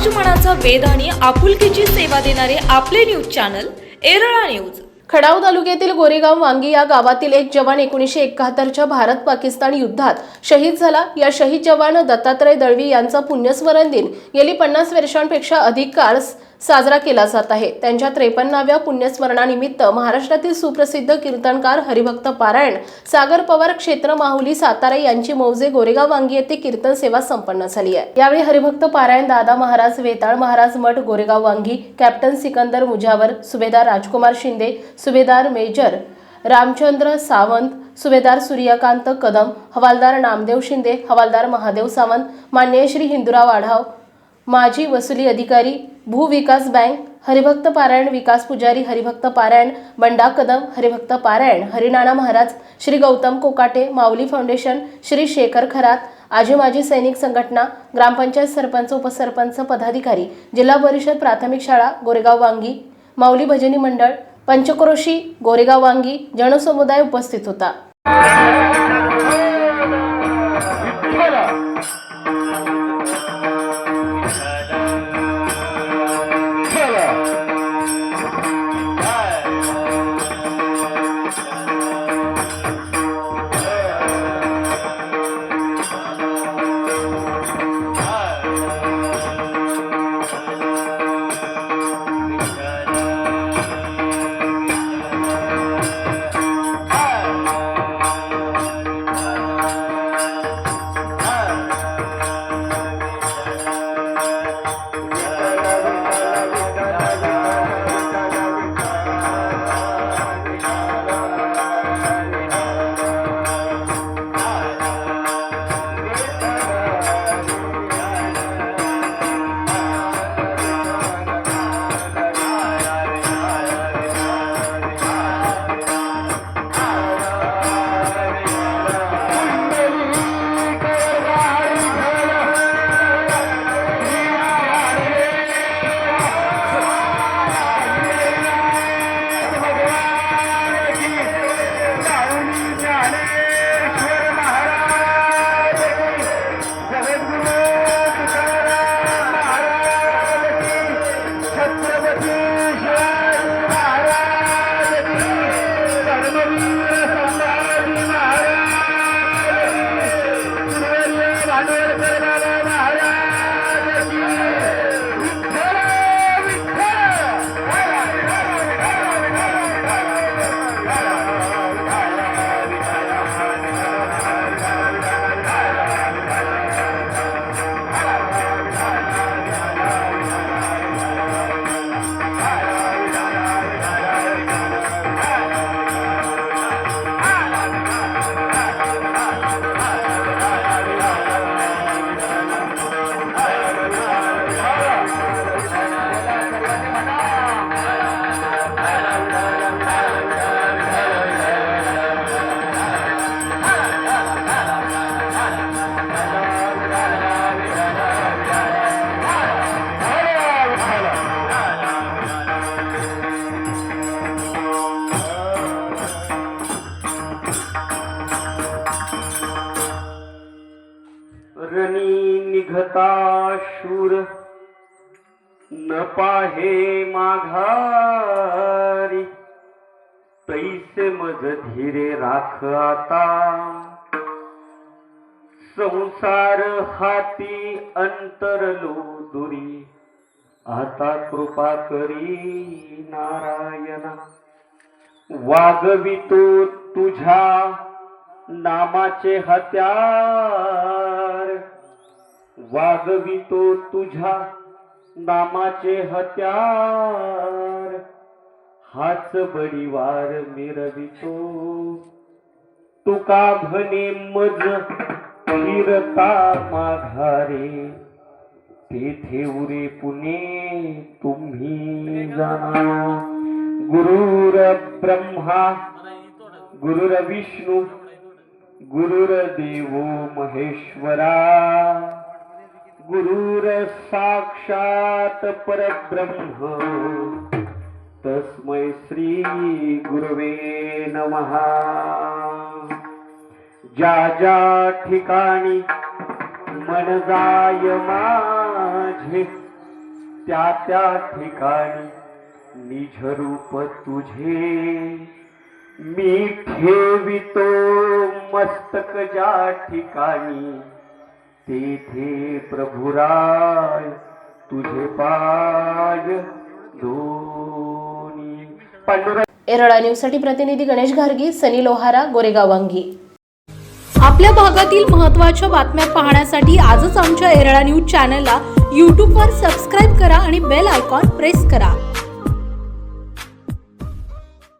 समाज मनाचा वेध आणि आपुलकीची सेवा देणारे आपले news channel Erala news. Khadav तालुक्यातील गोरेगाव वांगी या गावातील एक जवान एकोणीसशे एकाहत्तरच्या भारत पाकिस्तान युद्धात शहीद झाला. या शहीद जवान दत्तात्रय दळवी यांचा पुण्यस्मरण दिन गेली पन्नास वर्षांपेक्षा अधिक काळ साजरा केला जात आहे. त्यांच्या त्रेपन्नाव्या पुण्यस्मरणानिमित्त महाराष्ट्रातील सुप्रसिद्ध कीर्तनकार हरिभक्त पारायण सागर पवार क्षेत्र माहुली सातारा यांची मौजे गोरेगाव वांगी येथे कीर्तन सेवा संपन्न झाली आहे. यावेळी हरिभक्त पारायण दादा महाराज वेताळ महाराज मठ गोरेगाव वांगी कॅप्टन सिकंदर मुजावर सुभेदार राजकुमार शिंदे सुभेदार मेजर रामचंद्र सावंत सुभेदार सूर्यकांत कदम हवालदार नामदेव शिंदे हवालदार महादेव सावंत मान्य श्री हिंदुराव आढाव माजी वसुली अधिकारी भूविकास बँक हरिभक्त पारायण विकास पुजारी हरिभक्त पारायण बंडा कदम हरिभक्त पारायण हरिनाणा महाराज श्री गौतम कोकाटे माऊली फाउंडेशन श्री शेखर खरात आजी माजी सैनिक संघटना ग्रामपंचायत सरपंच उपसरपंच पदाधिकारी जिल्हा परिषद प्राथमिक शाळा गोरेगाव वांगी माऊली भजनी मंडळ पंचक्रोशी गोरेगाव वांगी जनसमुदाय उपस्थित होता. रणी निघता शूर. न पाहे माघारी. तैसे मज धीरे राख आता. संसार हाती अंतरलो दुरी. आता कृपा करी नारायणा. वागवितो तुझ्या नामाचे हत्यार. वागवितो तुझ्या नामाचे हत्यार. हाच बडीवार मिरवितो. तुका म्हणे मज फिरता माघारे. तेथे उरे पुणे तुम्ही जाणा गुरुर ब्रह्मा गुरुर विष्णू गुरुर देवो महेश्वरा। गुरुर साक्षात परब्रह्म। तस्मै श्री गुरवे नमहा ज्या ज्या ठिकाणी मन जाय माझे त्या त्या ठिकाणी निज रूप तुझे। मी ठेवितो मस्तक ज्या ठिकाणी. तेथे प्रभुराय तुझे पाय दोन्ही. पांडुरंग एरळा न्यूजसाठी प्रतिनिधी गणेश घारगी सनी लोहारा गोरेगाव वांगी. आपल्या भागातील महत्त्वाच्या बातम्या पाहण्यासाठी आजच आमच्या एरळा न्यूज चॅनलला यूट्यूबवर सबस्क्राईब करा आणि बेल आयकॉन प्रेस करा.